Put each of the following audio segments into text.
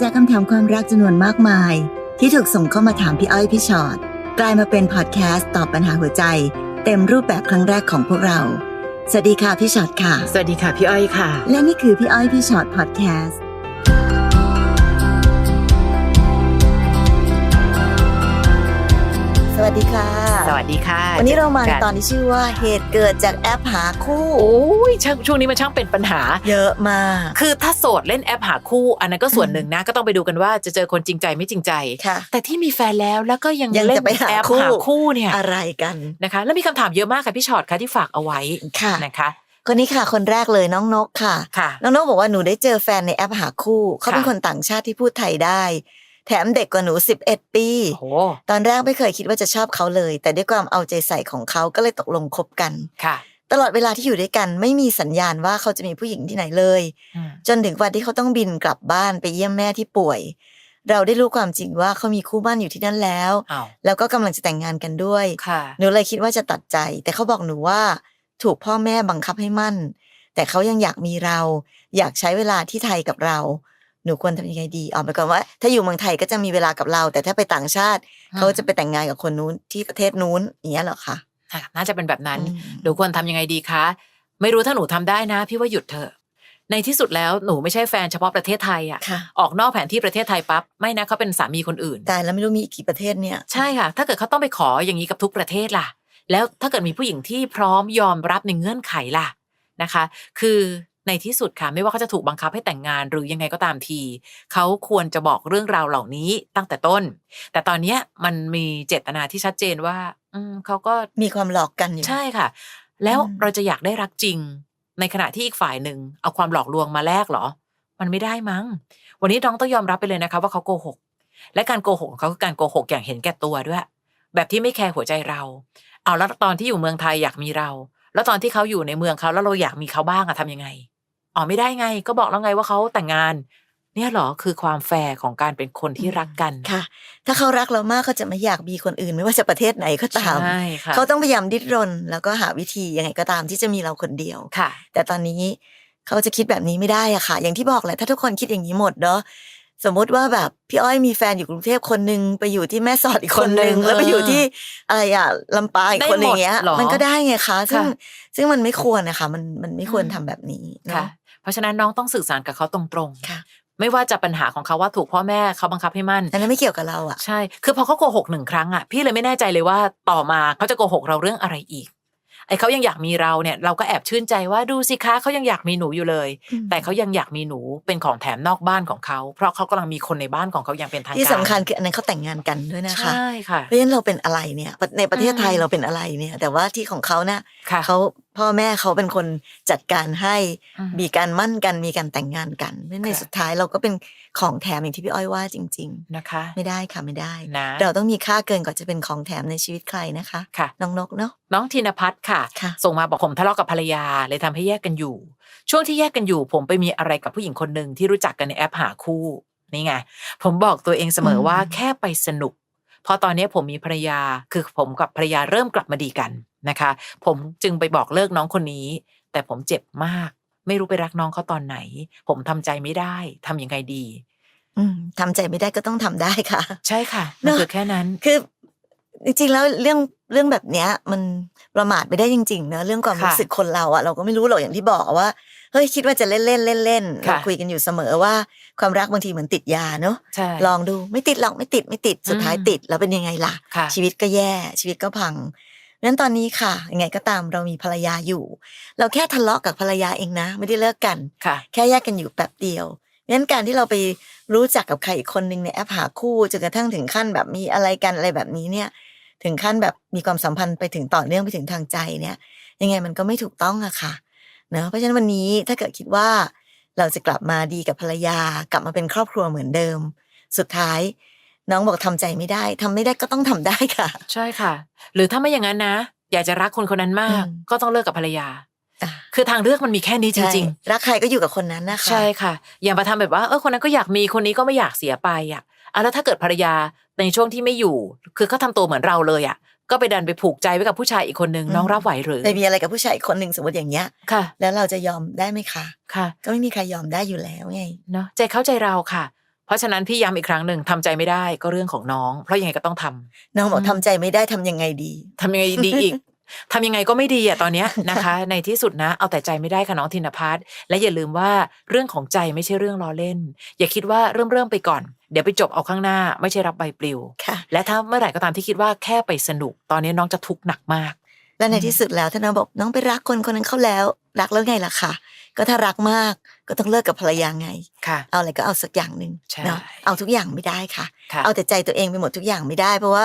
จากคำถามความรักจำนวนมากมาย ที่ถูกส่งเข้ามาถามพี่อ้อยพี่ชอ็อตกลายมาเป็นพอดแคสต์ตอบปัญหาหัวใจ เต็มรูปแบบครั้งแรกของพวกเรา สวัสดีค่ะพี่ชอ็อตค่ะ สวัสดีค่ะพี่อ้อยค่ะ และนี่คือพี่อ้อยพี่ชอ็อตพอดแคสต์ สวัสดีค่ะ สวัสดีค่ะ วันนี้เรามาในจกัตอนที่ชื่อว่าเหตุเกิดจากแอปหาคู่โอ้ยช่างช่วงนี้มันช่างเป็นปัญหา เยอะมาก คือถ้าโสดเล่นแอปหาคู่ อันนั้นก็ส่วนหนึ่งนะก็ต้องไปดูกันว่าจะเจอคนจริงใจไม่จริงใจค่ะแต่ที่มีแฟนแล้วแล้วก็ยังยังเล่นจะไปหาแอปคู่หาคู่เนี่ยอะไรกันนะคะ แล้วมีคำถามเยอะมากค่ะพี่ชอตค่ะที่ฝากเอาไว้ค่ะนะคะคนนี้ค่ะคนแรกเลยน้องนกค่ะค่ะ น้องนกบอกว่าหนูได้เจอแฟนในแอปหาคู่ เขาเป็นค่ะคนต่างชาติที่พูดไทยได้ แถมเด็กกว่าหนู11ปีโอ้โหตอนแรกไม่เคยคิดว่าจะชอบเขาเลย แต่ด้วยความเอาใจใส่ของเขาก็เลยตกลงคบกันค่ะ ตลอดเวลาที่อยู่ด้วยกันไม่มีสัญญาณว่าเขาจะมีผู้หญิงที่ไหนเลยอืมจนถึงวันที่เขาต้องบินกลับบ้านไปเยี่ยมแม่ที่ป่วย เราได้รู้ความจริงว่าเขามีคู่มั่นอยู่ที่นั่นแล้วอ้าวแล้วก็กำลังจะแต่งงานกันด้วยค่ะหนูเลยคิดว่าจะตัดใจ แต่เขาบอกหนูว่า ถูกพ่อแม่บังคับให้มั่น แต่เขายังอยากมีเรา อยากใช้เวลาที่ไทยกับเรา หนูควรทำยังไงดีออกไปก่อนว่า ถ้าอยู่เมืองไทยก็จะมีเวลากับเรา แต่ถ้าไปต่างชาติอืมเขาจะไปแต่งงานกับคนนู้นที่ประเทศนู้นอย่างเงี้ยเหรอคะค่ะน่าจะเป็นแบบนั้นอืมหนูควรทำยังไงดีคะไม่รู้ถ้าหนูทำได้นะ พี่ว่าหยุดเถอะในที่สุดแล้วหนูไม่ใช่แฟนเฉพาะประเทศไทยอะค่ะออกนอกแผนที่ประเทศไทยปั๊บไม่นะเขาเป็นสามีคนอื่นตายแล้วไม่รู้มีอีกกี่ประเทศเนี่ยใช่ค่ะ ถ้าเกิดเขาต้องไปขออย่างนี้กับทุกประเทศล่ะ แล้วถ้าเกิดมีผู้หญิงที่พร้อมยอมรับในเงื่อนไขล่ะนะคะ คือ ในที่สุดค่ะไม่ว่าเขาจะถูกบังคับให้แต่งงานหรือยังไงก็ตามที เขาควรจะบอกเรื่องราวเหล่านี้ตั้งแต่ต้น แต่ตอนเนี้ยมันมีเจตนาที่ชัดเจนว่า อืมเขาก็มีความหลอกกันอยู่ใช่ค่ะ แล้วอืมเราจะอยากได้รักจริง ในขณะที่อีกฝ่ายหนึ่งเอาความหลอกลวงมาแลกเหรอ มันไม่ได้มั้ง วันนี้น้องต้องยอมรับไปเลยนะคะ ว่าเขาโกหก และการโกหกของเขาคือการโกหกอย่างเห็นแก่ตัวด้วย แบบที่ไม่แคร์หัวใจเรา เอาแล้วตอนที่อยู่เมืองไทยอยากมีเรา แล้วตอนที่เขาอยู่ในเมืองเขาแล้วเราอยากมีเขาบ้างอะทำยังไง อ๋อไม่ได้ไง ก็บอกแล้วไงว่าเขาแต่งงาน เนี่ยเหรอคือความแฟร์ของการเป็นคนที่รักกันค่ะ ถ้าเขารักเรามากเขาจะไม่อยากมีคนอื่น ไม่ว่าจะประเทศไหนก็ตามใช่ค่ะเขาต้องพยายามดิ้นรน แล้วก็หาวิธียังไงก็ตามที่จะมีเราคนเดียวค่ะ แต่ตอนนี้เขาจะคิดแบบนี้ไม่ได้อะค่ะ อย่างที่บอกแหละถ้าทุกคนคิดอย่างนี้หมดเนาะสมมุติว่าแบบพี่อ้อยมีแฟนอยู่กรุงเทพคนหนึงไปอยู่ที่แม่สอดอีกคนหนึงคนหนึ่งแล้วไปอยู่เออที่อะไรอะลำปางอีกคนหนึ่งอย่างเงี้ยได้หมดเหรอมันก็ได้ไงคะ ซึ่งค่ะซึ่งมันไม่ควรนะคะ มันมันไม่ควรอืมทำแบบนี้ค่ะเนาะ เพราะฉะนั้นน้องต้องสื่อสารกับเขาตรงๆค่ะไม่ว่าจะปัญหาของเขาว่าถูกพ่อแม่เขาบังคับให้มั่นอันนั้นไม่เกี่ยวกับเราอะใช่คือพอเขาโกหกหนึ่งครั้งอะพี่เลยไม่แน่ใจเลยว่าต่อมาเขาจะโกหกเราเรื่องอะไรอีกไอ้เขายังอยากมีเราเนี่ยเราก็แอบชื่นใจว่าดูสิคะเขายังอยากมีหนูอยู่เลยอืมแต่เขายังอยากมีหนูเป็นของแถมนอกบ้านของเขา เพราะเขากำลังมีคนในบ้านของเขาอย่างเป็นทางการที่สำคัญคืออันนั้นเขาแต่งงานกันด้วยนะคะใช่ค่ะเพราะฉะนั้นเราเป็นอะไรเนี่ยในประเทศไทยอืมเราเป็นอะไรเนี่ย แต่ว่าที่ของเขาเนี่ยค่ะเขา พ่อแม่เขาเป็นคนจัดการให้อืมมีการมั่นกันมีการแต่งงานกันเพราะฉะนั้นในค่ะสุดท้ายเราก็เป็นของแถมอย่างที่พี่อ้อยว่าจริงนะคะๆไม่ได้ค่ะไม่ได้นะเราต้องมีค่าเกินกว่าจะเป็นของแถมในชีวิตใครนะคะค่ะน้องนกเนาะน้องธินพัฒน์ค่ะค่ะส่งมาบอกผมทะเลาะกับภรรยาเลยทำให้แยกกันอยู่ ช่วงที่แยกกันอยู่ ผมไปมีอะไรกับผู้หญิงคนหนึ่งที่รู้จักกันในแอปหาคู่นี่ไงผมบอกตัวเองเสมอว่าแค่ไปสนุก พอตอนนี้ผมมีภรรยาคือผมกับภรรยาเริ่มกลับมาดีกันนะคะ ผมจึงไปบอกเลิกน้องคนนี้ แต่ผมเจ็บมาก ไม่รู้ไปรักน้องเขาตอนไหน ผมทำใจไม่ได้ทำยังไงดี อืมทำใจไม่ได้ก็ต้องทำได้ค่ะ ใช่ค่ะเนมันอะคือแค่นั้นคือจริงๆแล้วเรื่องเรื่องแบบเนี้ยมันประมาทไม่ได้จริงๆเนอะเรื่องความค่ะรู้สึกคนเราอะเราก็ไม่รู้หรอกอย่างที่บอกอะว่า เฮ้ยคิดว่าจะเล่นเล่นเล่นเล่นๆค่ะเราคุยกันอยู่เสมอว่าความรักบางทีเหมือนติดยาเนอะใช่ลองดูไม่ติดหรอกไม่ติดไม่ติดสุดท้ายอืมติดแล้วเป็นยังไงล่ะค่ะ ชีวิตก็แย่ชีวิตก็พังงั้นตอนนี้ค่ะยังไงก็ตามเรามีภรรยาอยู่ เราแค่ทะเลาะกับภรรยาเองนะ ไม่ได้เลิกกันค่ะแค่แยกกันอยู่แป๊บเดียวงั้นการที่เราไปรู้จักกับใครอีกคนหนึ่งในแอปหาคู่จนกระทั่งถึงขั้นแบบมีอะไรกันอะไรแบบนี้เนี่ย ถึงขั้นแบบมีความสัมพันธ์ไปถึงต่อเนื่องไปถึงทางใจเนี่ย ยังไงมันก็ไม่ถูกต้องอะค่ะเนอะเพราะฉะนั้นวันนี้ถ้าเกิดคิดว่า เราจะกลับมาดีกับภรรยา กลับมาเป็นครอบครัวเหมือนเดิม สุดท้ายน้องบอกทำใจไม่ได้ทำไม่ได้ก็ต้องทำได้ค่ะ ใช่ค่ะ หรือถ้าไม่อย่างนั้นนะ อยากจะรักคนคนนั้นมากอืมก็ต้องเลิกกับภรรยาอะคือทางเลือกมันมีแค่นี้จริงใช่รักใครก็อยู่กับคนนั้นนะคะๆใช่ค่ะ อย่ามาทำแบบว่าเออคนนั้นก็อยากมีคนนี้ก็ไม่อยากเสียไปอะอะแล้วถ้าเกิดภรรยาในช่วงที่ไม่อยู่ คือเขาทำตัวเหมือนเราเลยอะ ก็ไปดันไปผูกใจไว้กับผู้ชายอีกคนนึงน้องรับไหวหรือไปมีอะไรกับผู้ชายอีกคนหนึ่งสมมติอย่างเงี้ยค่ะ แล้วเราจะยอมได้ไหมคะค่ะ ก็ไม่มีใครยอมได้อยู่แล้วไงเนาะใจเข้าใจเราค่ะ เพราะฉะนั้นพี่ย้ำอีกครั้งหนึ่งทำใจไม่ได้ก็เรื่องของน้อง เพราะยังไงก็ต้องทำน้องบอกอืมทำใจไม่ได้ทำยังไงดีทำยังไงดีอีกทำยังไงก็ไม่ดีอะตอนเนี้ยนะคะ ในที่สุดนะ เอาแต่ใจไม่ได้ค่ะน้องธินพัฒน์และอย่าลืมว่าเรื่องของใจไม่ใช่เรื่องล้อเล่น อย่าคิดว่าเริ่มเริ่มไปก่อน เดี๋ยวไปจบเอาข้างหน้าไม่ใช่รับใบปลิวค่ะและถ้าเมื่อไหร่ก็ตามที่คิดว่าแค่ไปสนุก ตอนนี้น้องจะทุกข์หนักมาก และในอืมที่สุดแล้วถ้าน้องบอกน้องไปรักคนคนนั้นเข้าแล้ว รักแล้วไงล่ะค่ะก็ถ้ารักมากก็ต้องเลิกกับภรรยาไงค่ะเอาอะไรก็เอาสักอย่างหนึ่งใช่เนาะเอาทุกอย่างไม่ได้ค่ะค่ะ เอาแต่ใจตัวเองไปหมดทุกอย่างไม่ได้ เพราะว่า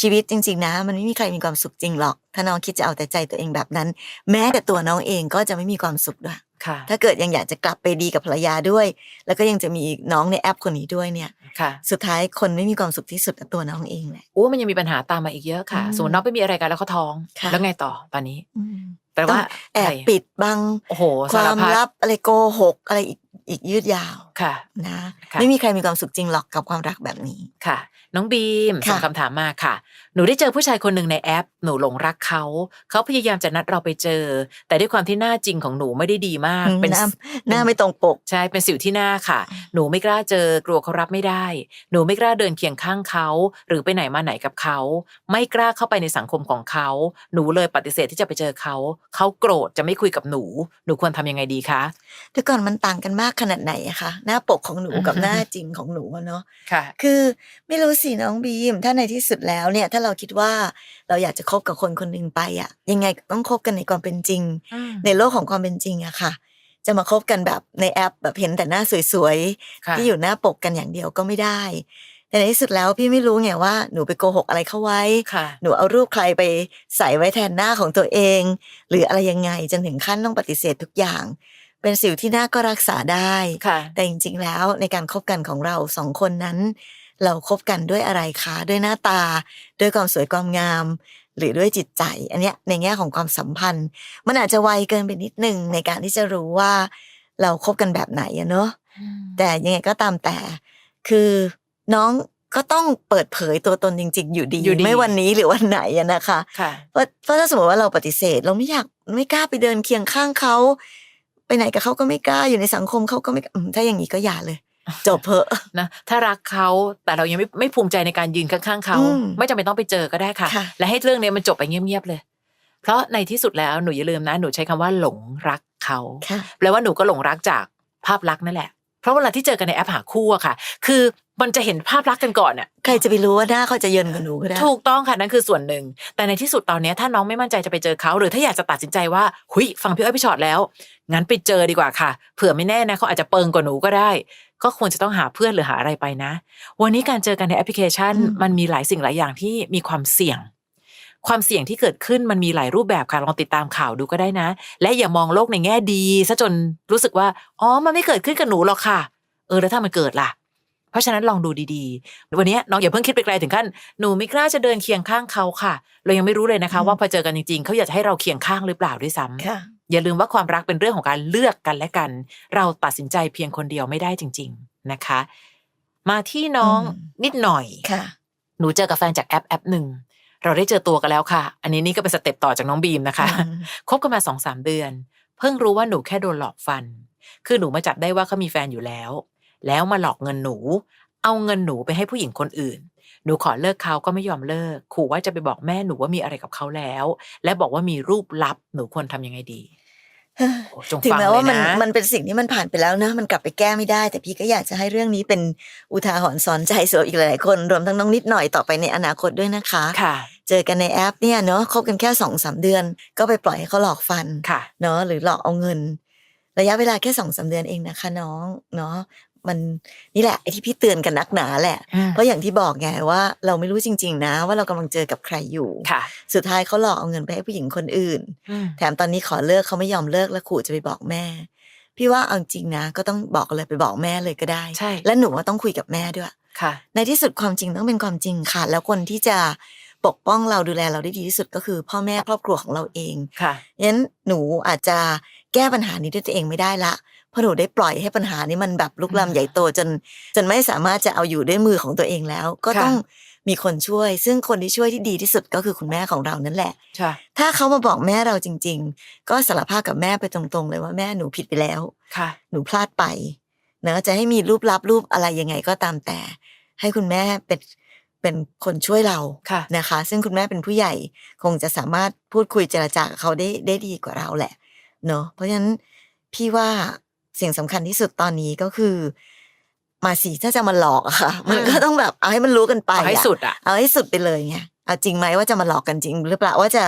ชีวิตจริง ๆ นะ มันไม่มีใครมีความสุขจริงหรอก ถ้าน้องคิดจะเอาแต่ใจตัวเองแบบนั้น แม้แต่ตัวน้องเองก็จะไม่มีความสุขด้วยค่ะถ้าเกิดยังอยากจะกลับไปดีกับภรรยาด้วย แล้วก็ยังจะมีน้องในแอปคนนี้ด้วยเนี่ยค่ะสุดท้ายคนไม่มีความสุขที่สุดกับตัวน้องเองแหละโอ้มันยังมีปัญหาตามมาอีกเยอะค่ะอืมสมมติน้องไปมีอะไรกันแล้วเขาท้องค่ะแล้วไงต่อตอนนี้อืมแปลว่าแอบใครปิดบังโอ้โหคสารวามพัดลับอะไรโกหกอะไรอีกอีกยืดยาวค่ะนะค่ะไม่มีใครมีความสุขจริงหรอกกับความรักแบบนี้ค่ะ น้องบีมค่ะส่งคำถามมาค่ะหนูได้เจอผู้ชายคนหนึ่งในแอป หนูหลงรักเขา เขาพยายามจะนัดเราไปเจอ แต่ด้วยความที่หน้าจริงของหนูไม่ได้ดีมาก เป็นหน้าหน้าไม่ตรงปก ใช่ เป็นสิวที่หน้าค่ะ หนูไม่กล้าเจอ กลัวเขารับไม่ได้ หนูไม่กล้าเดินเคียงข้างเขา หรือไปไหนมาไหนกับเขา ไม่กล้าเข้าไปในสังคมของเขา หนูเลยปฏิเสธที่จะไปเจอเขา เขาโกรธจะไม่คุยกับหนู หนูควรทำยังไงดีคะเดี๋ยวก่อนมันต่างกันมากขนาดไหนอะคะ หน้าปกของหนูกับอืมหน้าจริงของหนูอะเนาะ ค่ะ คือไม่รู้สิน้องบีม ถ้าในที่สุดแล้วเนี่ยถ้าเราคิดว่าเราอยากจะคบกับคนคนหนึ่งไปอะยังไงก็ต้องคบกันในความเป็นจริง ในโลกของความเป็นจริงอะค่ะ จะมาคบกันแบบในแอปแบบเห็นแต่หน้าสวยค่ะๆที่อยู่หน้าปกกันอย่างเดียวก็ไม่ได้ แต่ในที่สุดแล้วพี่ไม่รู้ไงว่าหนูไปโกหกอะไรเข้าไว้ค่ะหนูเอารูปใครไปใส่ไว้แทนหน้าของตัวเอง หรืออะไรยังไงจนถึงขั้นต้องปฏิเสธทุกอย่างเป็นสิวที่หน้าก็รักษาได้ค่ะแต่จริงๆ แล้วในการคบกันของเราสองคนนั้น เราคบกันด้วยอะไรคะ ด้วยหน้าตา ด้วยความสวยความงาม หรือด้วยจิตใจ อันเนี้ยในแง่ของความสัมพันธ์ มันอาจจะไวเกินไปนิดนึงในการที่จะรู้ว่า เราคบกันแบบไหนอะเนาะแต่ยังไงก็ตามแต่ คือน้องก็ต้องเปิดเผยตัวตนจริง ๆ อยู่ดีอยู่ดีไม่วันนี้หรือวันไหนอะนะคะค่ะเพราะเพราะถ้าสมมติว่าเราปฏิเสธ เราไม่อยากไม่กล้าไปเดินเคียงข้างเขาไปไหนกับเขาก็ไม่กล้าอยู่ในสังคมเขาก็ไม่กล้าอืมถ้าอย่างนี้ก็อย่าเลย จบเพอะนะถ้ารักเขาแต่เรายังไม่ไม่ภูมิใจในการยืนข้างๆเขาอืมไม่จำเป็นต้องไปเจอก็ได้ค่ะค่ะ และให้เรื่องนี้มันจบไปเงียบๆเลย เพราะในที่สุดแล้วหนูอย่าลืมนะหนูใช้คำว่าหลงรักเขาค่ะแปลว่าหนูก็หลงรักจากภาพลักษณ์นั่นแหละเพราะเวลาที่เจอกันในแอปหาคู่อะค่ะ คือมันจะเห็นภาพลักษณ์กันก่อนอะใครจะไปรู้ว่าหน้าเขาจะเยินกว่าหนูก็ได้ ถูกต้องค่ะนั่นคือส่วนหนึ่ง แต่ในที่สุดตอนเนี้ยถ้าน้องไม่มั่นใจจะไปเจอเขาหรือถ้าอยากจะตัดสินใจว่าหุยฟังพี่อ้อยพี่ชอตแล้ว งั้นไปเจอดีกว่าค่ะ เผื่อไม่แน่นะเขาอาจจะเปิงกว่าหนูก็ได้ ก็ควรจะต้องหาเพื่อนหรือหาอะไรไปนะ วันนี้การเจอกันในแอปพลิเคชันอืมมันมีหลายสิ่งหลายอย่างที่มีความเสี่ยง ความเสี่ยงที่เกิดขึ้นมันมีหลายรูปแบบค่ะลองติดตามข่าวดูก็ได้นะ และอย่ามองโลกในแง่ดีซะจนรู้สึกว่าอ๋อมันไม่เกิดขึ้นกับหนูหรอกค่ะ เออแล้วถ้ามันเกิดล่ะเพราะฉะนั้นลองดูดีๆ วันนี้น้องอย่าเพิ่งคิดไปไกลถึงขั้นหนูไม่กล้าจะเดินเคียงข้างเขาค่ะ เรายังไม่รู้เลยนะคะอืมว่าพอเจอกันจริงๆ เขาอยากจะให้เราเคียงข้างหรือเปล่าด้วยซ้ำค่ะ อย่าลืมว่าความรักเป็นเรื่องของการเลือกกันและกัน เราตัดสินใจเพียงคนเดียวไม่ได้จริง ๆนะคะ มาที่น้องอืมนิดหน่อยค่ะ หนูเจอกับแฟนจากแอปแอปหนึ่งเราได้เจอตัวกันแล้วค่ะ อันนี้นี่ก็เป็นสเต็ปต่อจากน้องบีมนะคะอืมคบกันมาสองสามเดือน เพิ่งรู้ว่าหนูแค่โดนหลอกฟัน คือหนูมาจับได้ว่าเขามีแฟนอยู่แล้ว แล้วมาหลอกเงินหนู เอาเงินหนูไปให้ผู้หญิงคนอื่น หนูขอเลิกเขาก็ไม่ยอมเลิก ขู่ว่าจะไปบอกแม่หนูว่ามีอะไรกับเขาแล้ว และบอกว่ามีรูปลับ หนูควรทำยังไงดีโอ้ จงถึงฟังแม้เลว่ายมันนะมันเป็นสิ่งที่มันผ่านไปแล้วนะ มันกลับไปแก้ไม่ได้ แต่พี่ก็อยากจะให้เรื่องนี้เป็นอุทาหรณ์สอนใจสำหรับอีกหลายๆคน รวมทั้งน้องนิดหน่อยต่อไปในอนาคตด้วยนะคะ ค่ะ เจอกันในแอปเนี่ยเนาะคบกันแค่สองสามเดือน ก็ไปปล่อยให้เขาหลอกฟัน ค่ะ เนาะหรือหลอกเอาเงิน ระยะเวลาแค่สองสามเดือนเองนะคะน้องเนาะ มันนี่แหละไอ้ที่พี่เตือนกันนักหนาแหละ เพราะอย่างที่บอกไงว่าเราไม่รู้จริง ๆ นะ ว่าเรากำลังเจอกับใครอยู่ค่ะสุดท้ายเขาหลอกเอาเงินไปให้ผู้หญิงคนอื่นอืมแถมตอนนี้ขอเลิกเขาไม่ยอมเลิกแล้วขู่จะไปบอกแม่ พี่ว่าเอาจริงนะ ก็ต้องบอกเลยไปบอกแม่เลยก็ได้ใช่และหนูว่าต้องคุยกับแม่ด้วยค่ะ ในที่สุดความจริงต้องเป็นความจริงค่ะ แล้วคนที่จะปกป้องเราดูแลเราได้ดีที่สุดก็คือ พ่อแม่ครอบครัวของเราเองค่ะงั้นหนูอาจจะแก้ปัญหานี้ด้วยตัวเองไม่ได้ละ เพราะหนูได้ปล่อยให้ปัญหานี้มันแบบลุกอืลามมใหญ่โตจน จนไม่สามารถจะเอาอยู่ด้วยมือของตัวเองแล้ว ก็ค่ะต้องมีคนช่วย ซึ่งคนที่ช่วยที่ดีที่สุดก็คือคุณแม่ของเรานั่นแหละใช่ถ้าเขามาบอกแม่เราจริง ๆ ก็สารภาพกับแม่ไปตรงๆ เลยว่าแม่หนูผิดไปแล้วค่ะ หนูพลาดไปเนอะจะให้มีรูปลับรูปอะไรยังไงก็ตามแต่ ให้คุณแม่เป็นเป็นคนช่วยเราค่ะนะคะ ซึ่งคุณแม่เป็นผู้ใหญ่คงจะสามารถพูดคุยเจรจากับเขาได้ได้ดีกว่าเราแหละ เนอะเพราะฉะนั้นพี่ว่า สิ่งสำคัญที่สุดตอนนี้ก็คือมาสิถ้าจะมาหลอกอะค่ะ มันก็ต้องแบบเอาให้มันรู้กันไปเอาให้อะสุดอะเอาให้สุดไปเลยไงเอาจริงไหมว่าจะมาหลอกกันจริง หรือเปล่าว่าจะ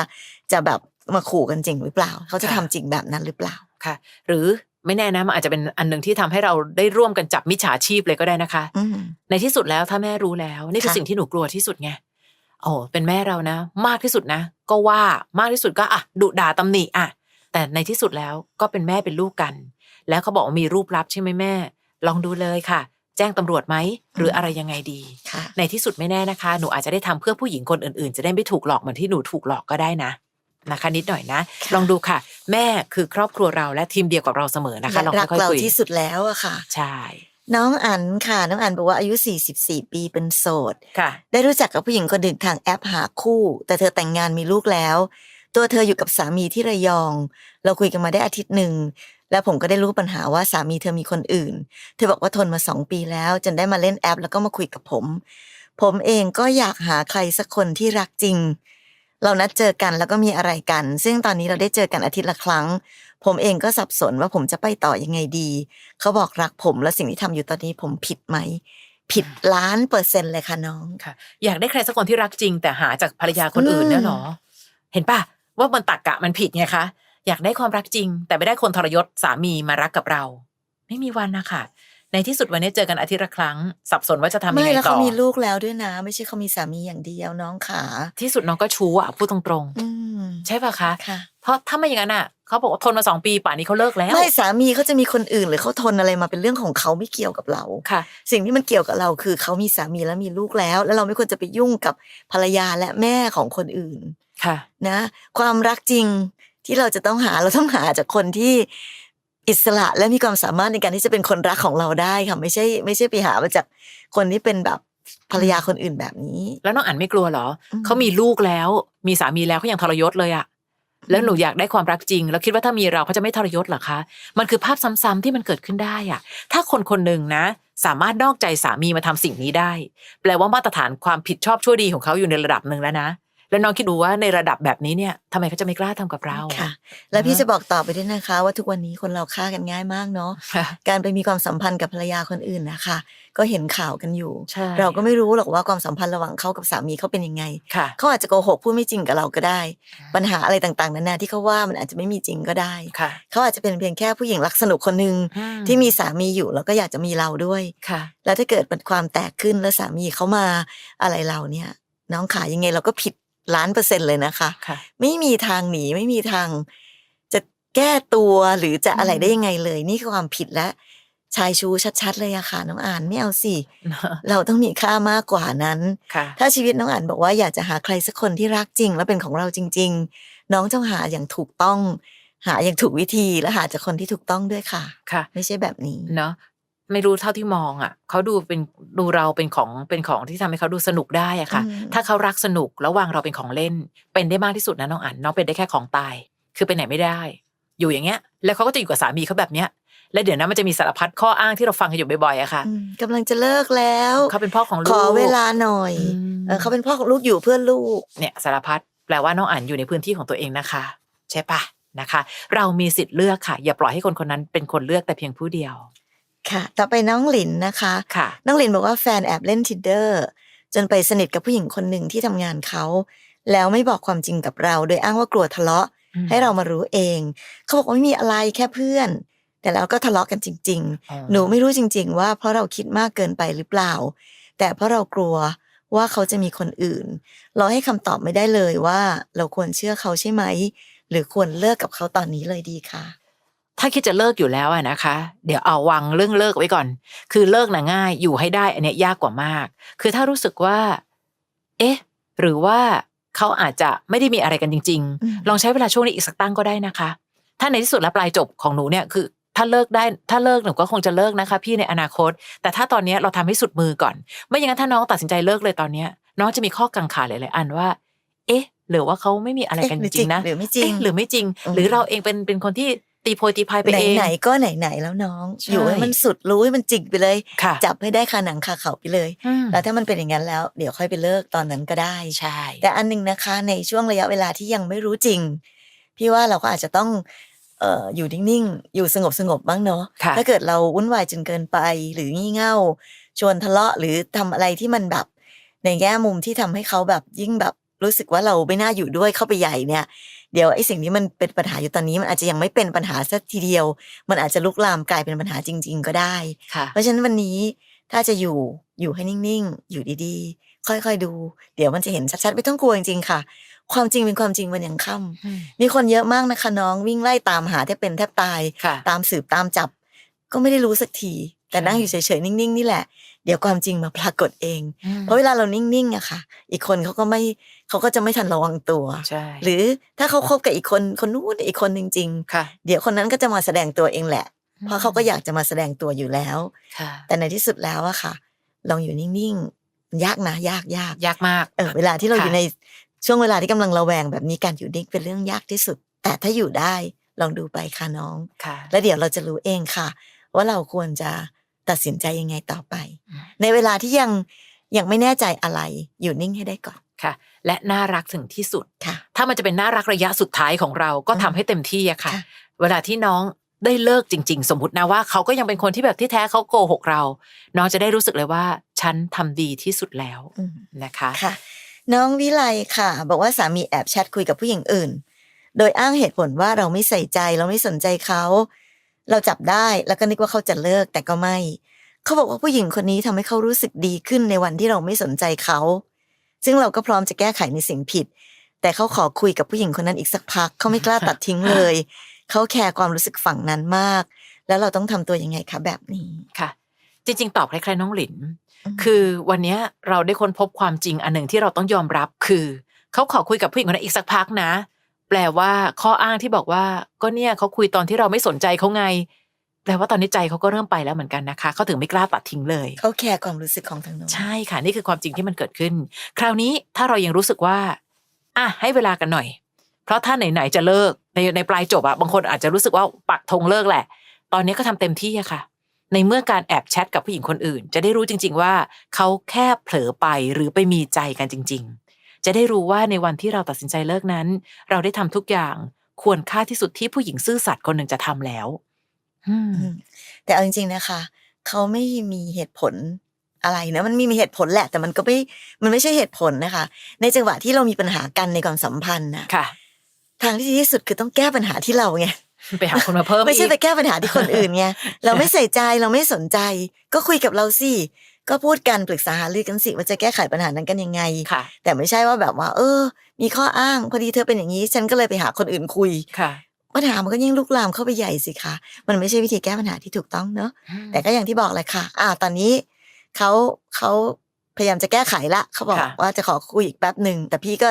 จะแบบมาขู่กันจริงหรือเปล่า เขาจะค่ะทำจริงแบบนั้นหรือเปล่าค่ะ หรือไม่แน่นะมันอาจจะเป็นอันหนึ่งที่ทำให้เราได้ร่วมกันจับมิจฉาชีพเลยก็ได้นะคะอืมในที่สุดแล้วถ้าแม่รู้แล้ว นี่คือค่ะสิ่งที่หนูกลัวที่สุดไงโอ้เป็นแม่เรานะ มากที่สุดนะ ก็ว่ามากที่สุดก็อะดุด่าตำหนิอะแต่ในที่สุดแล้วก็เป็นแม่เป็นลูกกัน แล้วเขาบอกว่ามีรูปลับใช่ไหมแม่ ลองดูเลยค่ะ แจ้งตำรวจไหมหรืออะไรยังไงดีค่ะในที่สุดไม่แน่นะคะ หนูอาจจะได้ทำเพื่อผู้หญิงคนอื่นๆ จะได้ไม่ถูกหลอกเหมือนที่หนูถูกหลอกก็ได้นะนะคะนิดหน่อยนะค่ะลองดูค่ะ แม่คือครอบครัวเราและทีมเดียวกับเราเสมอนะคะลองรักค่อยเราๆคุยที่สุดแล้วอะค่ะ ใช่น้องอันค่ะ น้องอันบอกว่าอายุ 44 ปีเป็นโสดค่ะได้รู้จักกับผู้หญิงคนหนึ่งทางแอปหาคู่ แต่เธอแต่งงานมีลูกแล้ว ตัวเธออยู่กับสามีที่ระยอง เราคุยกันมาได้อาทิตย์หนึ่ง แล้วผมก็ได้รู้ปัญหาว่าสามีเธอมีคนอื่น เธอบอกว่าทนมาสองปีแล้ว จนได้มาเล่นแอป แล้วก็มาคุยกับผม ผมเองก็อยากหาใครสักคนที่รักจริง เรานัดเจอกันแล้วก็มีอะไรกัน ซึ่งตอนนี้เราได้เจอกันอาทิตย์ละครั้ง ผมเองก็สับสนว่าผมจะไปต่อยังไงดี เขาบอกรักผมและสิ่งที่ทำอยู่ตอนนี้ผมผิดไหมผิดล้านเปอร์เซ็นต์เลยค่ะน้องค่ะ อยากได้ใครสักคนที่รักจริง แต่หาจากภรรยาคนอื่นเนี่ยเหรอ เห็นปะว่ามันตักกะมันผิดไงคะ อยากได้ความรักจริง แต่ไม่ได้คนทรยศสามีมารักกับเรา ไม่มีวันนะคะในที่สุดวันนี้เจอกันอาทิตย์ละครั้ง สับสนว่าจะทำยังไม่ไงแล้วต่เขาอมีลูกแล้วด้วยนะ ไม่ใช่เขามีสามีอย่างเดียวน้องขาที่สุดน้องก็ชู้อะพูดตรงอืมๆใช่ปะคะค่ะ เพราะถ้าไม่อย่างนั้นอะเขาบอกว่าทนมาสองปีป่านนี้เขาเลิกแล้วไม่สามีเขาจะมีคนอื่น หรือเขาทนอะไรมาเป็นเรื่องของเขาไม่เกี่ยวกับเราค่ะ สิ่งที่มันเกี่ยวกับเราคือเขามีสามีแล้วมีลูกแล้ว แล้วเราไม่ควรจะไปยุ่งกับภรรยาและแม่ของคนอื่นค่ะ นะ ความรักจริง ที่เราจะต้องหาเราต้องหาจากคนที่อิสระและมีความสามารถในการที่จะเป็นคนรักของเราได้ค่ะไม่ใช่ ไม่ใช่ไปหามาจากคนที่เป็นแบบภรรยาคนอื่นแบบนี้ แล้วน้องอันไม่กลัวเหรออืมเขามีลูกแล้ว มีสามีแล้วเขายังทรยศเลยอะแล้วหนูอยากได้ความรักจริง แล้วคิดว่าถ้ามีเราเขาจะไม่ทรยศเหรอคะ มันคือภาพซ้ำๆที่มันเกิดขึ้นได้อะถ้าคนคนหนึ่งนะ สามารถนอกใจสามีมาทำสิ่งนี้ได้ แปลว่ามาตรฐานความผิดชอบชั่วดีของเขาอยู่ในระดับหนึ่งแล้วนะ แล้วน้องคิดดูว่าในระดับแบบนี้เนี่ยทำไมเขาจะไม่กล้าทำกับเราค่ะ แล้วพี่จะบอกต่อไปด้วยนะคะ ว่าทุกวันนี้คนเราฆ่ากันง่ายมากเนาะค่ะการไปมีความสัมพันธ์กับภรรยาคนอื่นนะคะ ก็เห็นข่าวกันอยู่ใช่เราก็ไม่รู้หรอกว่าความสัมพันธ์ระหว่างเขากับสามีเขาเป็นยังไงค่ะเขาอาจจะโกหกพูดไม่จริงกับเราก็ได้ ปัญหาอะไรต่างๆ นานาที่เขาว่ามันอาจจะไม่มีจริงก็ได้ค่ะเขาอาจจะเป็นเพียงแค่ผู้หญิงรักสนุกคนหนึ่งอืที่มีสามีอยู่แล้วก็อยากจะมีเราด้วยค่ะแล้วถ้าเกิดเป็นความแตกขึ้นแล้วสามีเขามาอะไรเราเนี่ยน้องขายังไงเราก็ผิด ล้านเปอร์เซ็นต์เลยนะคะค่ะไม่มีทางหนีไม่มีทาง จะแก้ตัวหรือจะอะไรอืมได้ยังไงเลย นี่คือความผิดและชายชูชัด ๆ เลยอะค่ะ น้องอ่านไม่เอาสิเราต้องมีค่ามากกว่านั้นค่ะถ้าชีวิตน้องอ่านบอกว่าอยากจะหาใครสักคนที่รักจริง และเป็นของเราจริง ๆ น้องต้องหาอย่างถูกต้อง หาอย่างถูกวิธีและหาจากคนที่ถูกต้องด้วยค่ะ ค่ะ ไม่ใช่แบบนี้เนาะ ไม่รู้เท่าที่มองอะเขาดูเป็นดูเราเป็นของเป็นของที่ทำให้เขาดูสนุกได้อะค่ะอืมถ้าเขารักสนุกแล้ววางเราเป็นของเล่น เป็นได้มากที่สุดนะน้องอันน้องเป็นได้แค่ของตาย คือไปไหนไม่ได้ อยู่อย่างเงี้ย แล้วเขาก็จะอยู่กับสามีเขาแบบเนี้ยแล้วเดี๋ยวนะมันจะมีสารพัดข้ออ้างที่เราฟังกันอยู่บ่อยๆอะค่ะอืมกำลังจะเลิกแล้ว เขาเป็นพ่อของลูกขอเวลาหน่อยอืมเออเขาเป็นพ่อของลูกอยู่เพื่อลูกเนี่ยสารพัดแปลว่าน้องอันอยู่ในพื้นที่ของตัวเองนะคะ ใช่ปะนะคะ เรามีสิทธิ์เลือกค่ะ อย่าปล่อยให้คนคนนั้นเป็นคนเลือกแต่เพียงผู้เดียว ค่ะ ต่อไปน้องหลินนะคะ ค่ะ น้องหลินบอกว่าแฟนแอบเล่น tinder จนไปสนิทกับผู้หญิงคนหนึ่งที่ทำงานเขา แล้วไม่บอกความจริงกับเรา โดยอ้างว่ากลัวทะเลาะอืมให้เรามารู้เอง เขาบอกว่าไม่มีอะไรแค่เพื่อน แต่แล้วก็ทะเลาะกันจริงอ๋อๆหนูไม่รู้จริง ๆ ว่าเพราะเราคิดมากเกินไปหรือเปล่า แต่เพราะเรากลัวว่าเขาจะมีคนอื่น เราให้คำตอบไม่ได้เลยว่า เราควรเชื่อเขาใช่ไหม หรือควรเลิกกับเขาตอนนี้เลยดีค่ะ ถ้าคิดจะเลิกอยู่แล้วอะนะคะ เดี๋ยวเอาวางเรื่องเลิกไว้ก่อน คือเลิกน่ะง่ายอยู่ให้ได้อันเนี้ยยากกว่ามาก คือถ้ารู้สึกว่า เอ๊ะ หรือว่าเขาอาจจะไม่ได้มีอะไรกันจริงอืมๆลองใช้เวลาช่วงนี้อีกสักตั้งก็ได้นะคะ ถ้าในที่สุดแล้วปลายจบของหนูเนี่ยคือถ้าเลิกได้ถ้าเลิกหนูก็คงจะเลิกนะคะ พี่ในอนาคต แต่ถ้าตอนเนี้ยเราทำให้สุดมือก่อน ไม่อย่างนั้นถ้าน้องตัดสินใจเลิกเลยตอนเนี้ย น้องจะมีข้อกังขาหลายๆอันว่า เอ๊ะ หรือว่าเขาไม่มีอะไรกันจเอ๊ะหรือจริริงงๆนะหรือไม่จริงเอ๊ะหรือไม่จริงอืมหรือเราเองเป็นเป็นคนที่ ตีโพยตีพายไปไหนเองไหนๆก็ไหนไหนๆแล้วน้องใช่อยู่ให้มันสุดรู้ให้มันจริงไปเลยค่ะจับให้ได้คาหนังคาเขาไปเลยอืมแล้วถ้ามันเป็นอย่างนั้นแล้ว เดี๋ยวค่อยไปเลิกตอนนั้นก็ได้ใช่ แต่อันหนึงนะคะ ในช่วงระยะเวลาที่ยังไม่รู้จริง พี่ว่าเราก็อาจจะต้องเอ่ออยู่นิ่งๆ อยู่สงบสงบๆบ้างเนาะค่ะถ้าเกิดเราวุ่นวายจนเกินไป หรืองี่เง่า ชวนทะเลาะหรือทำอะไรที่มันแบบ ในแง่มุมที่ทำให้เขาแบบยิ่งแบบรู้สึกว่าเราไม่น่าอยู่ด้วยเข้าไปใหญ่เนี่ย เดี๋ยวไอ้สิ่งนี้มันเป็นปัญหาอยู่ตอนนี้มันอาจจะยังไม่เป็นปัญหาสักทีเดียว มันอาจจะลุกลามกลายเป็นปัญหาจริง ๆ ก็ได้ค่ะเพราะฉะนั้นวันนี้ถ้าจะอยู่อยู่ให้นิ่งๆ อยู่ดีๆ ค่อยๆดู เดี๋ยวมันจะเห็นชัดๆ ไม่ต้องกลัวจริงๆค่ะ ความจริงเป็นความจริงวันยังค่ำอืมมีคนเยอะมากนะคะน้องวิ่งไล่ตามหาแทบเป็นแทบตายค่ะตามสืบตามจับ ก็ไม่ได้รู้สักที แต่นั่งอยู่เฉยๆ นิ่งๆ นี่แหละ เดี๋ยวความจริงมาปรากฏเอง เพราะเวลาเรานิ่งๆอะค่ะ อีกคนเขาก็ไม่ เขาก็จะไม่ทันระวังตัวใช่หรือถ้าเขาคบกับอีกคนคนนู้นอีกคนจริงค่ะๆเดี๋ยวคนนั้นก็จะมาแสดงตัวเองแหละ เพราะเขาก็อยากจะมาแสดงตัวอยู่แล้วค่ะแต่ในที่สุดแล้วอะค่ะ ลองอยู่นิ่งๆมันยากนะยากยากยากมากเออเวลาที่เราค่ะอยู่ในช่วงเวลาที่กำลังระแวงแบบนี้การอยู่นิ่งเป็นเรื่องยากที่สุด แต่ถ้าอยู่ได้ลองดูไปค่ะน้องค่ะแล้วเดี๋ยวเราจะรู้เองค่ะ ว่าเราควรจะตัดสินใจยังไงต่อไปอืมในเวลาที่ยังยังไม่แน่ใจอะไรอยู่นิ่งให้ได้ก่อน ค่ะ และน่ารักถึงที่สุดค่ะ ถ้ามันจะเป็นน่ารักระยะสุดท้ายของเราก็อืมทำให้เต็มที่อะค่ะค่ะ เวลาที่น้องได้เลิกจริง ๆ สมมตินะว่าเขาก็ยังเป็นคนที่แบบที่แท้เขาโกหกเรา น้องจะได้รู้สึกเลยว่า ฉันทำดีที่สุดแล้วอืมนะคะค่ะน้องวิไลค่ะ บอกว่าสามีแอบแชทคุยกับผู้หญิงอื่น โดยอ้างเหตุผลว่าเราไม่ใส่ใจเราไม่สนใจเขาเราจับได้แล้วก็นึกว่าเขาจะเลิกแต่ก็ไม่ เขาบอกว่าผู้หญิงคนนี้ทำให้เขารู้สึกดีขึ้นในวันที่เราไม่สนใจเขา ซึ่งเราก็พร้อมจะแก้ไขในสิ่งผิด แต่เขาขอคุยกับผู้หญิงคนนั้นอีกสักพักเขาไม่กล้าตัดทิ้งเลย เขาแคร์ความรู้สึกฝั่งนั้นมาก แล้วเราต้องทำตัวยังไงคะแบบนี้ค่ะ จริง ๆ ตอบคล้ายๆน้องหลินอืมคือวันเนี้ยเราได้ค้นพบความจริงอันหนึ่งที่เราต้องยอมรับคือเขาขอคุยกับผู้หญิงคนนั้นอีกสักพักนะ แปลว่าข้ออ้างที่บอกว่า ก็เนี่ยเขาคุยตอนที่เราไม่สนใจเขาไง แปลว่าตอนนี้ใจเขาก็เริ่มไปแล้วเหมือนกันนะคะเขาถึงไม่กล้าตัดทิ้งเลยเขาแคร์ความรู้สึกของทางโน้นใช่ค่ะ นี่คือความจริงที่มันเกิดขึ้น คราวนี้ถ้าเรายังรู้สึกว่าอะให้เวลากันหน่อย เพราะถ้าไหนๆจะเลิกในในปลายจบอะบางคนอาจจะรู้สึกว่าปักธงเลิกแหละ ตอนนี้ก็ทำเต็มที่อะค่ะ ในเมื่อการแอบแชทกับผู้หญิงคนอื่น จะได้รู้จริง ๆ ว่าเขาแค่เผลอไปหรือไปมีใจกันจริง ๆ จะได้รู้ว่าในวันที่เราตัดสินใจเลิกนั้น เราได้ทำทุกอย่างควรค่าที่สุดที่ผู้หญิงซื่อสัตย์คนหนึ่งจะทำแล้ว อืมอืม แต่เอาจริง ๆ นะคะ เขาไม่มีเหตุผลอะไรนะมันมีมีเหตุผลแหละ แต่มันก็ไม่มันไม่ใช่เหตุผลนะคะ ในจังหวะที่เรามีปัญหากันในความสัมพันธ์นะค่ะ ทางที่ดีที่สุดคือต้องแก้ปัญหาที่เราไงไปหาคนมาเพิ่มไม่ใช่อีกไปแก้ปัญหาที่คนอื่นไงเราไม่ใส่ใจเราไม่สนใจ ก็คุยกับเราสิก็พูดกันปรึกษาหารือกันสิว่าจะแก้ไขปัญหานั้นกันยังไง ค่ะ แต่ไม่ใช่ว่าแบบว่า เออ มีข้ออ้างพอดีเธอเป็นอย่างนี้ ฉันก็เลยไปหาคนอื่นคุย ค่ะ ปัญหามันก็ยิ่งลุกลามเข้าไปใหญ่สิคะ มันไม่ใช่วิธีแก้ปัญหาที่ถูกต้องเนอะ แต่ก็อย่างที่บอกเลยค่ะ อ่า ตอนนี้เขาเขาพยายามจะแก้ไขละเขาบอกค่ะว่าจะขอคุยอีกแป๊บหนึ่ง แต่พี่ก็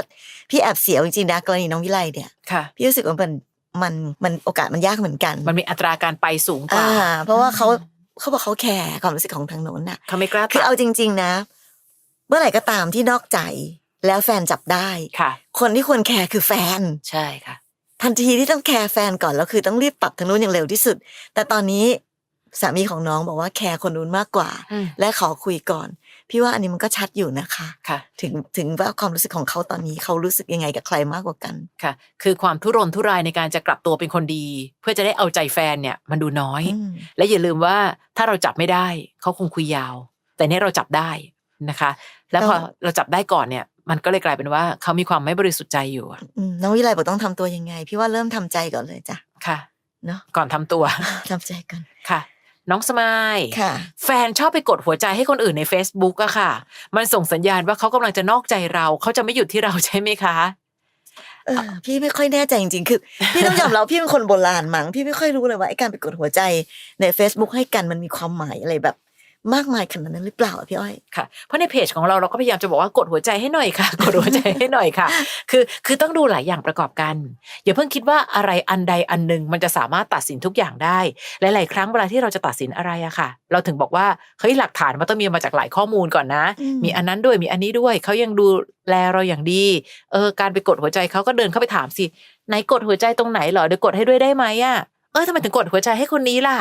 พี่แอบเสียวจริงๆนะกรณีน้องวิไลเนี่ยค่ะพี่รู้สึกว่ามันมันมันโอกาสมันยากเหมือนกัน มันมีอัตราการไปสูงกว่าอ่าเพราะว่าเขาเขาบอกเขาแคร์ความรู้สึกของทางโน้นน่ะเขาไม่กล้าคือตัดเอาจริง ๆ นะ เมื่อไหร่ก็ตามที่นอกใจแล้วแฟนจับได้ค่ะ คนที่ควรแคร์คือแฟนใช่ค่ะ ทันทีที่ต้องแคร์แฟนก่อนแล้วคือต้องรีบปรับทางนู้นอย่างเร็วที่สุด แต่ตอนนี้สามีของน้องบอกว่าแคร์คนนู้นมากกว่าอืมและขอคุยก่อน พี่ว่าอันนี้มันก็ชัดอยู่นะคะค่ะ ถึงถึงว่าความรู้สึกของเขาตอนนี้เขารู้สึกยังไงกับใครมากกว่ากันค่ะ คือความทุรนทุรายในการจะกลับตัวเป็นคนดี เพื่อจะได้เอาใจแฟนเนี่ย มันดูน้อยอืมและอย่าลืมว่าถ้าเราจับไม่ได้เขาคงคุยยาว แต่เนี่ยเราจับได้นะคะ แล้วพอเราจับได้ก่อนเนี่ย มันก็เลยกลายเป็นว่าเขามีความไม่บริสุทธิ์ใจอยู่อะอืมน้องวิไลบอกต้องทำตัวยังไง พี่ว่าเริ่มทำใจก่อนเลยจ้ะค่ะเนาะก่อนทำตัวทำใจก่อนค่ะน้องสมายค่ะแฟนชอบไปกดหัวใจให้คนอื่นใน Facebook อะค่ะ มันส่งสัญญาณว่าเขากำลังจะนอกใจเรา เขาจะไม่หยุดที่เราใช่ไหมคะเออพี่ไม่ค่อยแน่ใจจริงๆ คือ พี่ต้องยอมรับพี่เป็นคนโบราณมั้งพี่ไม่ค่อยรู้เลยว่าไอ้การไปกดหัวใจใน Facebook ให้กันมันมีความหมายอะไรแบบ มากมายขนาดนั้นหรือเปล่าอะพี่อ้อยค่ะ เพราะในเพจของเราเราก็พยายามจะบอกว่ากดหัวใจให้หน่อยค่ะ กดหัวใจให้หน่อยค่ะ คือคือต้องดูหลายอย่างประกอบกัน อย่าเพิ่งคิดว่าอะไรอันใดอันหนึ่งมันจะสามารถตัดสินทุกอย่างได้ หลาย ๆ ครั้งเวลาที่เราจะตัดสินอะไรอะค่ะ เราถึงบอกว่าเฮ้ยหลักฐานมันต้องมีมาจากหลายข้อมูลก่อนนะอืมมีอันนั้นด้วยมีอันนี้ด้วยเขายังดูแลเราอย่างดีเออการไปกดหัวใจเขาก็เดินเข้าไปถามสิไหนกดหัวใจตรงไหนเหรอเดี๋ยวกดให้ด้วยได้ไหมอะเออทำไมถึงกดหัวใจให้คนนี้ล่ะ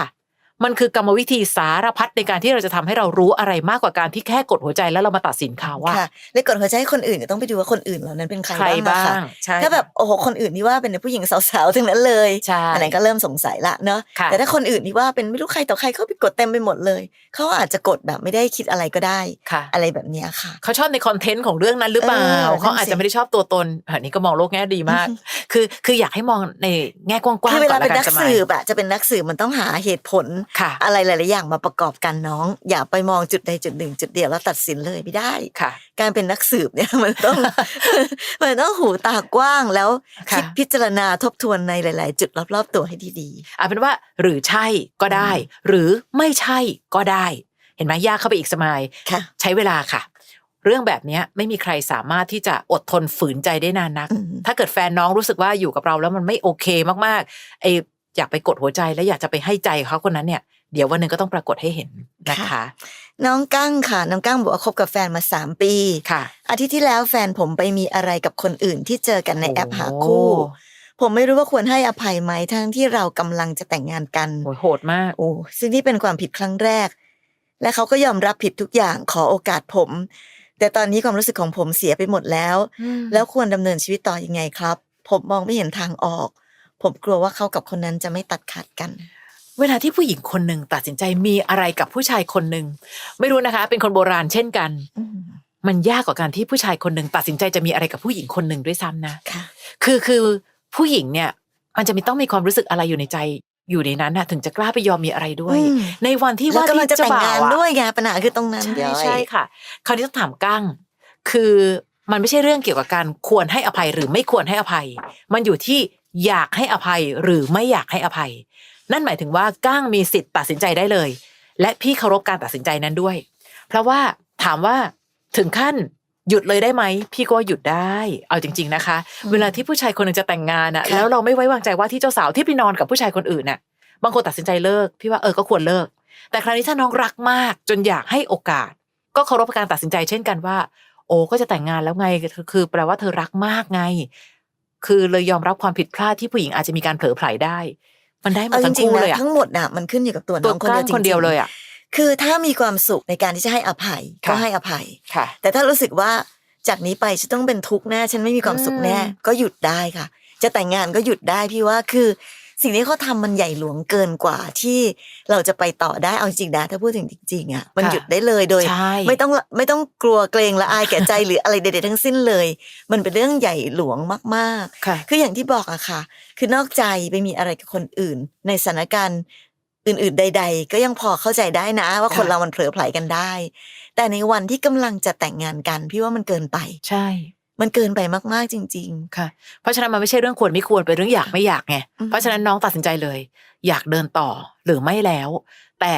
มันคือกรรมวิธีสารพัดในการที่เราจะทำให้เรารู้อะไรมากกว่าการที่แค่กดหัวใจแล้วเรามาตัดสินเขาว่าค่ะเลยกดหัวใจให้คนอื่นก็ต้องไปดูว่าคนอื่นเหล่านั้นเป็นใครใครบ้างบ้าอะค่ะงใช่ถ้าแบบโอ้โหคนอื่นที่ว่าเป็นผู้หญิงสาวๆทั้งนั้นเลยใช่อันนั้นก็เริ่มสงสัยละเนาะค่ะแต่ถ้าคนอื่นที่ว่าเป็นไม่รู้ใครต่อใครเขาไปกดเต็มไปหมดเลยเขาอาจจะกดแบบไม่ได้คิดอะไรก็ได้ค่ะอะไรแบบเนี้ยค่ะเขาชอบในคอนเทนต์ของเรื่องนั้นหรือเปล่าเออนั่นสิเขาอาจจะไม่ได้ชอบตัวตนอันนี้ก็มองโลกแง่ดีมาก คือคืออยากให้มองในแง่กว้างๆก่คือเวอลานละเป็นกันันกจะมาสืบอะจะเป็นนักสืบมันต้องหาเหตุผลค่ะอะไรหลายๆอย่างมาประกอบกันน้อง อย่าไปมองจุดใดจุดหนึ่ง จุดเดียวแล้วตัดสินเลยไม่ได้ค่ะ การเป็นนักสืบเนี่ยมันต้องมันต้องหูตากว้างแล้วค่ะคิดพิจารณาทบทวนในหลาย ๆ จุดรอบๆตัวให้ดีเอาเป็นว่าหรือใช่ก็ได้ หรือไม่ใช่ก็ได้ เห็นไหมยากเข้าไปอีกสมัยๆค่ะใช้เวลาค่ะเรื่องแบบเนี้ยไม่มีใครสามารถที่จะอดทนฝืนใจได้นานนักอืมถ้าเกิดแฟนน้องรู้สึกว่าอยู่กับเราแล้วมันไม่โอเคมากๆ ไอ อยากไปกดหัวใจแล้วอยากจะไปให้ใจเขาคนนั้นเนี่ยเดี๋ยววันหนึ่งก็ต้องปรากฏให้เห็นนะคะ น้องกั้งค่ะ น้องกั้งบอกว่าคบกับแฟนมาสามปีค่ะ อาทิตย์ที่แล้วแฟนผมไปมีอะไรกับคนอื่นที่เจอกันในแอปหาคู่โอ้ผมไม่รู้ว่าควรให้อภัยไหมทั้งที่เรากำลังจะแต่งงานกันโหโหดมากโอ้ซึ่งนี่เป็นความผิดครั้งแรก และเขาก็ยอมรับผิดทุกอย่างขอโอกาสผม แต่ตอนนี้ความรู้สึกของผมเสียไปหมดแล้ว แล้วควรดำเนินชีวิตต่อยังไงครับ ผมมองไม่เห็นทางออก ผมกลัวว่าเขากับคนนั้นจะไม่ตัดขาดกัน เวลาที่ผู้หญิงคนหนึ่งตัดสินใจมีอะไรกับผู้ชายคนหนึ่งไม่รู้นะคะ เป็นคนโบราณเช่นกัน มันยากกว่าการที่ผู้ชายคนหนึ่งตัดสินใจจะมีอะไรกับผู้หญิงคนหนึ่งด้วยซ้ำนะค่ะคือคือผู้หญิงเนี่ย มันจะมีต้องมีความรู้สึกอะไรอยู่ในใจอยู่ในนั้นนะถึงจะกล้าไปยอมมีอะไรด้วยอืมในวันที่แล้วว่ากำลังจะแต่งงานเจ้บ่วอะด้วยไงปัญหาคือตรงนั้นใช่ย่อยใช่ค่ะ คราวนี้ต้องถามกั้ง คือมันไม่ใช่เรื่องเกี่ยวกับการควรให้อภัยหรือไม่ควรให้อภัย มันอยู่ที่ อยากให้อภัยหรือไม่อยากให้อภัย นั่นหมายถึงว่าก้างมีสิทธิ์ตัดสินใจได้เลย และพี่เคารพการตัดสินใจนั้นด้วย เพราะว่าถามว่าถึงขั้นหยุดเลยได้ไหมพี่ก็ว่าหยุดได้ เอาจริง ๆนะคะ เวลาที่ผู้ชายคนหนึ่งจะแต่งงานอะค่ะแล้วเราไม่ไว้วางใจว่าที่เจ้าสาวที่ไปนอนกับผู้ชายคนอื่นน่ะ บางคนตัดสินใจเลิก พี่ว่าเออก็ควรเลิก แต่คราวนี้ถ้าน้องรักมาก จนอยากให้โอกาส ก็เคารพการตัดสินใจเช่นกันว่า โอ้ก็จะแต่งงานแล้วไงคือคือแปลว่าเธอรักมากไง คือเลยยอมรับความผิดพลาดที่ผู้หญิงอาจจะมีการเผลอไผลได้ มันได้หมเอาดจทั้งริงคู่ๆเลยนะอะทั้งหมดน่ะมันขึ้นอยู่กับตัวตัน้วองคนกล้าเดียวจริงๆคนเดียวเลยอะคือถ้ามีความสุขในการที่จะให้อภัยก็ค่ะให้อภัยค่ะ แต่ถ้ารู้สึกว่าจากนี้ไปฉันต้องเป็นทุกข์แน่ฉันไม่มีความสุขแน่อืมก็หยุดได้ค่ะ จะแต่งงานก็หยุดได้พี่ว่าคือ สิ่งที่เขาทำมันใหญ่หลวงเกินกว่าที่เราจะไปต่อได้เอาจริงๆนะถ้าพูดถึงจริงๆอะมันหยุดได้เลยโดยใช่ไม่ต้องไม่ต้องกลัวเกรงละอายแก่ใจหรืออะไรใดๆทั้งสิ้นเลย มันเป็นเรื่องใหญ่หลวงมากๆค่ะคืออย่างที่บอกอะค่ะ คือนอกใจไปมีอะไรกับคนอื่น ในสถานการณ์อื่น ๆ ใด ๆ ก็ยังพอเข้าใจได้นะ ว่าค่ะคนเรามันเผลอไผลกันได้ แต่ในวันที่กำลังจะแต่งงานกัน พี่ว่ามันเกินไปใช่ มันเกินไปมากๆจริงค่ะ เพราะฉะนั้นมันไม่ใช่เรื่องควรไม่ควรเป็นเรื่องอยากไม่อยากไงอืมเพราะฉะนั้นน้องตัดสินใจเลย อยากเดินต่อหรือไม่แล้ว แต่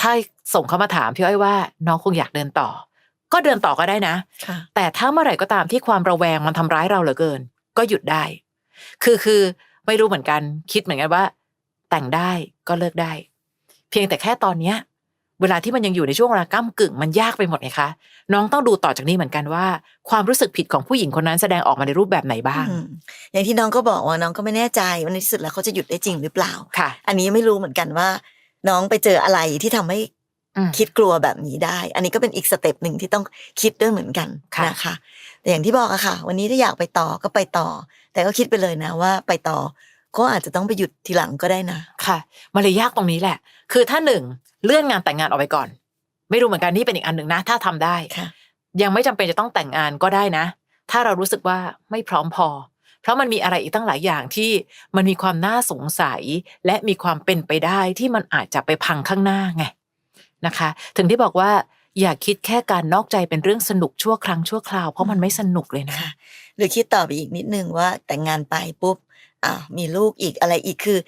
ถ้าส่งเข้ามาถามพี่อ้อยว่า น้องคงอยากเดินต่อ ก็เดินต่อก็ได้นะๆค่ะแต่ถ้าเมื่อไหร่ก็ตามที่ความระแวงมันทำร้ายเราเหลือเกิน ก็หยุดได้ คือคือไม่รู้เหมือนกัน คิดเหมือนกันว่า แต่งได้ก็เลิกได้ เพียงแต่แค่ตอนเนี้ย เวลาที่มันยังอยู่ในช่วงเวลาก้ากึ่งมันยากไปหมดไงคะน้องต้องดูต่อจากนี้เหมือนกันว่า ความรู้สึกผิดของผู้หญิงคนนั้นแสดงออกมาในรูปแบบไหนบ้างอืมอย่างที่น้องก็บอกว่าน้องก็ไม่แน่ใจว่าในที่สุดแล้วเขาจะหยุดได้จริงหรือเปล่าค่ะ อันนี้ไม่รู้เหมือนกันว่า น้องไปเจออะไรที่ทำให้อืมคิดกลัวแบบนี้ได้ อันนี้ก็เป็นอีกสเต็ปหนึ่งที่ต้องคิดด้วยเหมือนกันค่ะนะคะแต่อย่างที่บอกอะค่ะ วันนี้ถ้าอยากไปต่อก็ไปต่อ แต่ก็คิดไปเลยนะว่าไปต่อ ก็อาจจะต้องไปหยุดทีหลังก็ได้นะ ค่ะมันเลยยากตรงนี้แหละ คือถ้าหนึ่งเลื่อนงานแต่งงานออกไปก่อน ไม่รู้เหมือนกันนี่เป็นอีกอันหนึ่งนะ ถ้าทำได้ค่ะยังไม่จำเป็นจะต้องแต่งงานก็ได้นะ ถ้าเรารู้สึกว่าไม่พร้อมพอ เพราะมันมีอะไรอีกตั้งหลายอย่างที่มันมีความน่าสงสัย และมีความเป็นไปได้ที่มันอาจจะไปพังข้างหน้าไงนะคะ ถึงที่บอกว่าอย่าคิดแค่การนอกใจเป็นเรื่องสนุกชั่วครั้งชั่วคราวเพราะมันไม่สนุกเลยนะค่ะหรือคิดต่อไปอีกนิดนึงว่าแต่งงานไปปุ๊บอ่า มีลูกอีกอะไรอีกคือ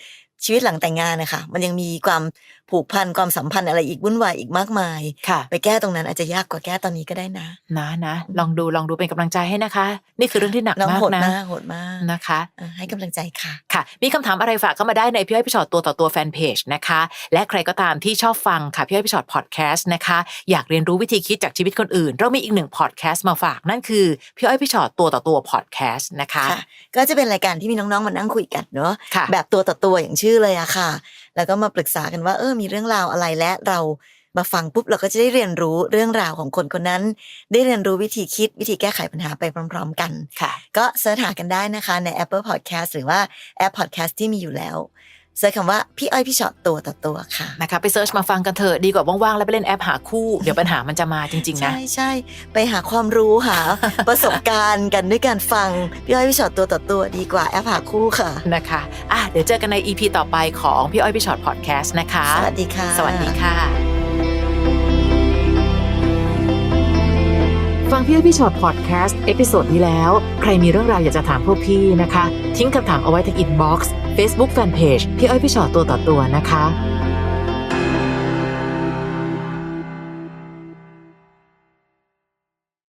ชีวิตหลังแต่งงานนะคะมันยังมีความ ผูกพันความสัมพันธ์อะไรอีกวุ่นวายอีกมากมายค่ะ ไปแก้ตรงนั้นอาจจะยากกว่าแก้ตอนนี้ก็ได้นะ นะนะลองดูลองดูเป็นกำลังใจให้นะคะ นี่คือเรื่องที่หนักน้องมากโหดนะมากโหดมากนะคะเออให้กำลังใจค่ะค่ะ มีคำถามอะไรฝากเข้ามาได้ในพี่อ้อยพี่ชอตตัวต่อตัวแฟนเพจนะคะ และใครก็ตามที่ชอบฟังค่ะพี่อ้อยพี่ชอตพอดแคสต์นะคะ อยากเรียนรู้วิธีคิดจากชีวิตคนอื่น เรามีอีกหนึ่งพอดแคสต์มาฝากนั่นคือพี่อ้อยพี่ชอตตัวต่อตัวพอดแคสต์นะคะค่ะก็จะเป็นรายการที่มีน้องๆมานั่งคุยกันเนาะค่ะแบบตัวต่อตัวอย่างชื่อเลยอะค่ะ แล้วก็มาปรึกษากันว่า เออมีเรื่องราวอะไรและเรามาฟังปุ๊บเราก็จะได้เรียนรู้เรื่องราวของคนคนนั้น ได้เรียนรู้วิธีคิดวิธีแก้ไขปัญหาไปพร้อม ๆ กันค่ะก็เสิร์ชหากันได้นะคะใน Apple Podcast หรือว่าแอป Podcast ที่มีอยู่แล้ว เสิร์ชคำว่าพี่อ้อยพี่ชอตตัวต่อตัวค่ะนะคะไปเซิร์ชมาฟังกันเถอะดีกว่าว่างๆแล้วไปเล่นแอปหาคู่ เดี๋ยวปัญหามันจะมาจริง ๆ นะ ใช่ใช่ไปหาความรู้หาประสบการณ์กันด้วยการฟัง พี่อ้อยพี่ชอตตัวต่อตัวดีกว่าแอปหาคู่ค่ะนะคะอะเดี๋ยวเจอกันใน EP ต่อไปของพี่อ้อยพี่ชอตพอดแคสต์นะคะ สวัสดีค่ะ สวัสดีค่ะ ฟังพี่อ้อยพี่ชอตพอดแคสต์เอพิโซดนี้แล้ว ใครมีเรื่องราวอยากจะถามพวกพี่นะคะ ทิ้งคำถามเอาไว้ที่อินบ็อกซ์เฟซบุ๊กแฟนเพจพี่อ้อยพี่ชอตตัวต่อตัวนะคะ